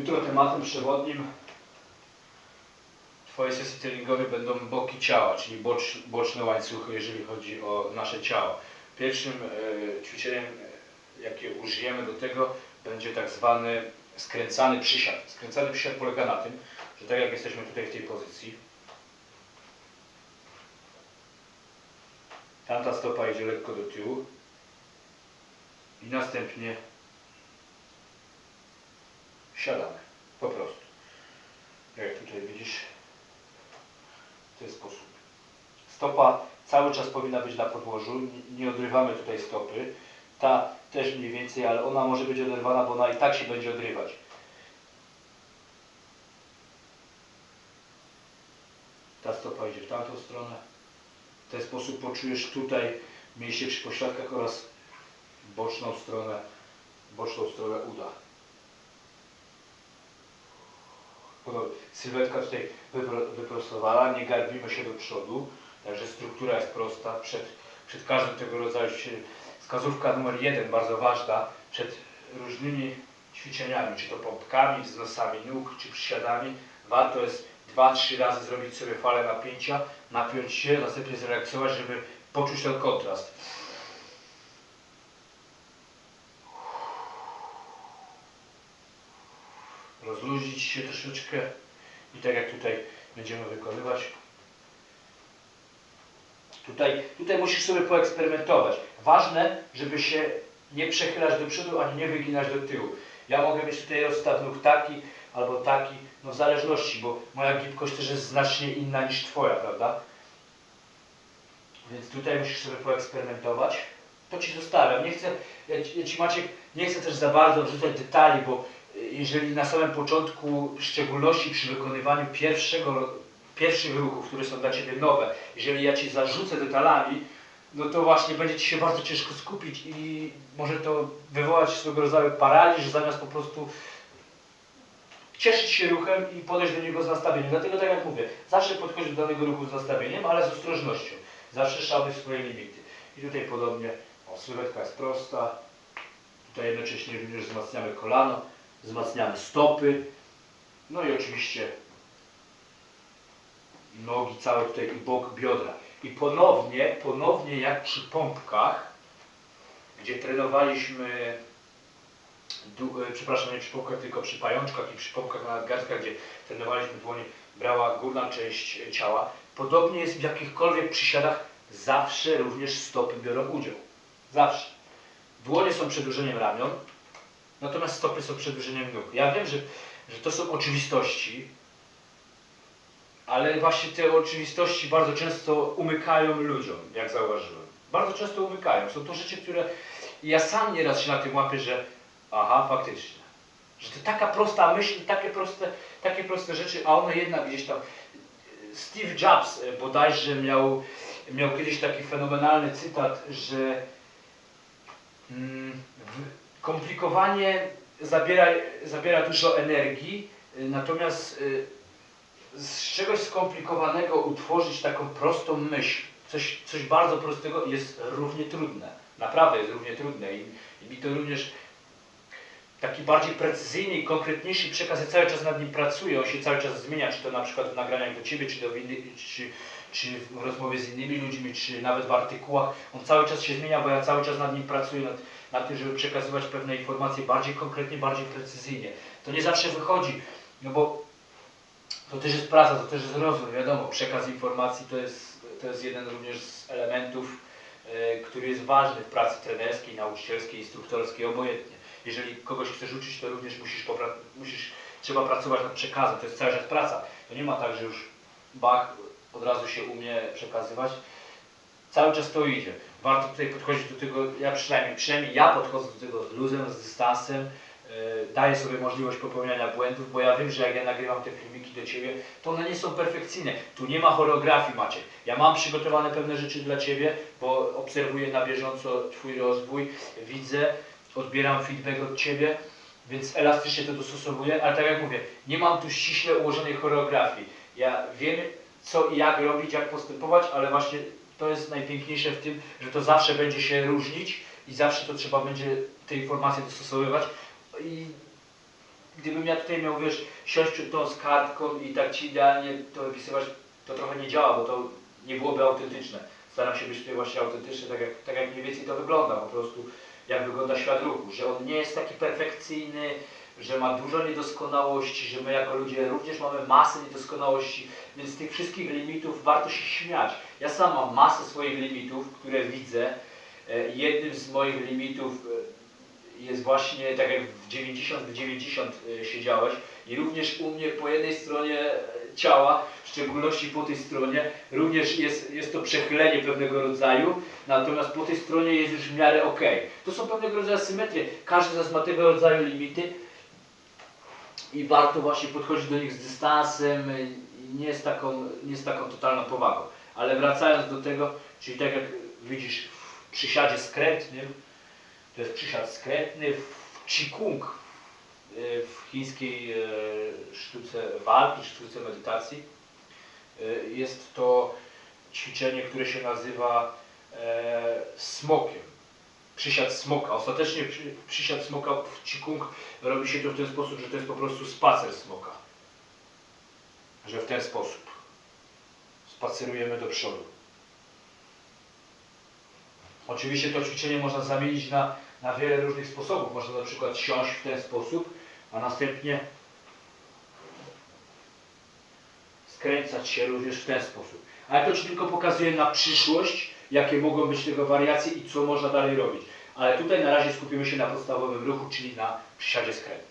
Jutro tematem przewodnim Twoje sesje treningowe będą boki ciała, czyli bocz, boczne łańcuchy, jeżeli chodzi o nasze ciało. Pierwszym e, ćwiczeniem, e, jakie użyjemy do tego, będzie tak zwany skręcany przysiad. Skręcany przysiad polega na tym, że tak jak jesteśmy tutaj w tej pozycji, tamta stopa idzie lekko do tyłu i następnie siadamy. Po prostu. Jak tutaj widzisz, w ten sposób. Stopa cały czas powinna być na podłożu. Nie- odrywamy tutaj stopy. Ta też mniej więcej, ale ona może być oderwana, bo ona i tak się będzie odrywać. Ta stopa idzie w tamtą stronę. W ten sposób poczujesz tutaj mięśnie przy pośladkach oraz boczną stronę, boczną stronę uda. Podobnie. Sylwetka tutaj wypro- wyprostowana, nie garbimy się do przodu, także struktura jest prosta. Przed, przed każdym tego rodzaju wskazówka numer jeden, bardzo ważna, przed różnymi ćwiczeniami, czy to pompkami, wznosami nóg, czy przysiadami, warto jest dwa, trzy razy zrobić sobie falę napięcia, napiąć się, następnie zrelaksować, żeby poczuć ten kontrast. Rozluźnić się troszeczkę i tak jak tutaj będziemy wykonywać. Tutaj, tutaj musisz sobie poeksperymentować. Ważne, żeby się nie przechylać do przodu, ani nie wyginać do tyłu. Ja mogę mieć tutaj rozstaw nóg taki albo taki, no w zależności, bo moja gibkość też jest znacznie inna niż Twoja, prawda? Więc tutaj musisz sobie poeksperymentować. To Ci zostawiam. Nie chcę, ja ci, Maciek, nie chcę też za bardzo wrzucać detali, bo jeżeli na samym początku, w szczególności przy wykonywaniu pierwszego, pierwszych ruchów, które są dla Ciebie nowe, jeżeli ja Ci zarzucę detalami, no to właśnie będzie Ci się bardzo ciężko skupić i może to wywołać swego rodzaju paraliż, zamiast po prostu cieszyć się ruchem i podejść do niego z nastawieniem. Dlatego tak jak mówię, zawsze podchodź do danego ruchu z nastawieniem, ale z ostrożnością. Zawsze szanuj swoje limity. I tutaj podobnie, o, sylwetka jest prosta. Tutaj jednocześnie również wzmacniamy kolano, wzmacniamy stopy. No i oczywiście nogi całe tutaj i bok biodra. I ponownie, ponownie jak przy pompkach, gdzie trenowaliśmy, e, przepraszam, nie przy pompkach, tylko przy pajączkach i przy pompkach na nadgarstkach, gdzie trenowaliśmy dłonie, brała górna część ciała. Podobnie jest w jakichkolwiek przysiadach, zawsze również stopy biorą udział. Zawsze. Dłonie są przedłużeniem ramion, natomiast stopy są przedłużeniem nóg. Ja wiem, że, że to są oczywistości, ale właśnie te oczywistości bardzo często umykają ludziom, jak zauważyłem. Bardzo często umykają. Są to rzeczy, które ja sam nieraz się na tym łapię, że aha, faktycznie. Że to taka prosta myśl, takie proste, takie proste rzeczy, a one jednak gdzieś tam... Steve Jobs e, bodajże miał, miał kiedyś taki fenomenalny cytat, że mm, w- komplikowanie zabiera, zabiera dużo energii, y, natomiast y, z czegoś skomplikowanego utworzyć taką prostą myśl, coś, coś bardzo prostego jest równie trudne. Naprawdę jest równie trudne i, i mi to również taki bardziej precyzyjny i konkretniejszy przekaz, ja cały czas nad nim pracuję, on się cały czas zmienia, czy to na przykład w nagraniach do Ciebie, czy, do innych, czy, czy w rozmowie z innymi ludźmi, czy nawet w artykułach. On cały czas się zmienia, bo ja cały czas nad nim pracuję, nad, nad tym, żeby przekazywać pewne informacje bardziej konkretnie, bardziej precyzyjnie. To nie zawsze wychodzi, no bo to też jest praca, to też jest rozwój, wiadomo, przekaz informacji to jest, to jest jeden również z elementów, e, który jest ważny w pracy trenerskiej, nauczycielskiej, instruktorskiej, obojętnie. Jeżeli kogoś chcesz uczyć, to również musisz, musisz trzeba pracować nad przekazem, to jest cały czas praca. To nie ma tak, że już bach, od razu się umie przekazywać. Cały czas to idzie. Warto tutaj podchodzić do tego, ja przynajmniej, przynajmniej ja podchodzę do tego luzem, z dystansem, e, daję sobie możliwość popełniania błędów, bo ja wiem, że jak ja nagrywam te filmiki do Ciebie, to one nie są perfekcyjne. Tu nie ma choreografii, Maciek. Ja mam przygotowane pewne rzeczy dla Ciebie, bo obserwuję na bieżąco Twój rozwój, widzę, odbieram feedback od Ciebie, więc elastycznie to dostosowuję, ale tak jak mówię, nie mam tu ściśle ułożonej choreografii. Ja wiem, co i jak robić, jak postępować, ale właśnie to jest najpiękniejsze w tym, że to zawsze będzie się różnić i zawsze to trzeba będzie te informacje dostosowywać. I gdybym ja tutaj miał, wiesz, siąść przed tą kartką i tak ci idealnie to wypisywać, to trochę nie działa, bo to nie byłoby autentyczne. Staram się być tutaj właśnie autentyczny, tak jak, tak jak mniej więcej to wygląda, po prostu jak wygląda świat ruchu, że on nie jest taki perfekcyjny, że ma dużo niedoskonałości, że my jako ludzie również mamy masę niedoskonałości, więc tych wszystkich limitów warto się śmiać. Ja sam mam masę swoich limitów, które widzę. E, Jednym z moich limitów e, jest właśnie, tak jak w 90 w 90 e, siedziałeś i również u mnie po jednej stronie ciała, w szczególności po tej stronie, również jest, jest to przechylenie pewnego rodzaju, natomiast po tej stronie jest już w miarę ok. To są pewnego rodzaju symetrie. Każdy z nas ma tego rodzaju limity i warto właśnie podchodzić do nich z dystansem, nie z taką, nie z taką totalną powagą. Ale wracając do tego, czyli tak jak widzisz w przysiadzie skrętnym, to jest przysiad skrętny w Qigong, y, w chińskiej e, sztuce walki, sztuce medytacji. Y, Jest to ćwiczenie, które się nazywa e, smokiem. Przysiad smoka. Ostatecznie przy, przysiad smoka w Qigong robi się to w ten sposób, że to jest po prostu spacer smoka. Że w ten sposób spacerujemy do przodu. Oczywiście to ćwiczenie można zamienić na, na wiele różnych sposobów. Można na przykład siąść w ten sposób, a następnie skręcać się również w ten sposób. Ale to Ci tylko pokazuje na przyszłość, jakie mogą być tego wariacje i co można dalej robić. Ale tutaj na razie skupimy się na podstawowym ruchu, czyli na przysiadzie skrętnym.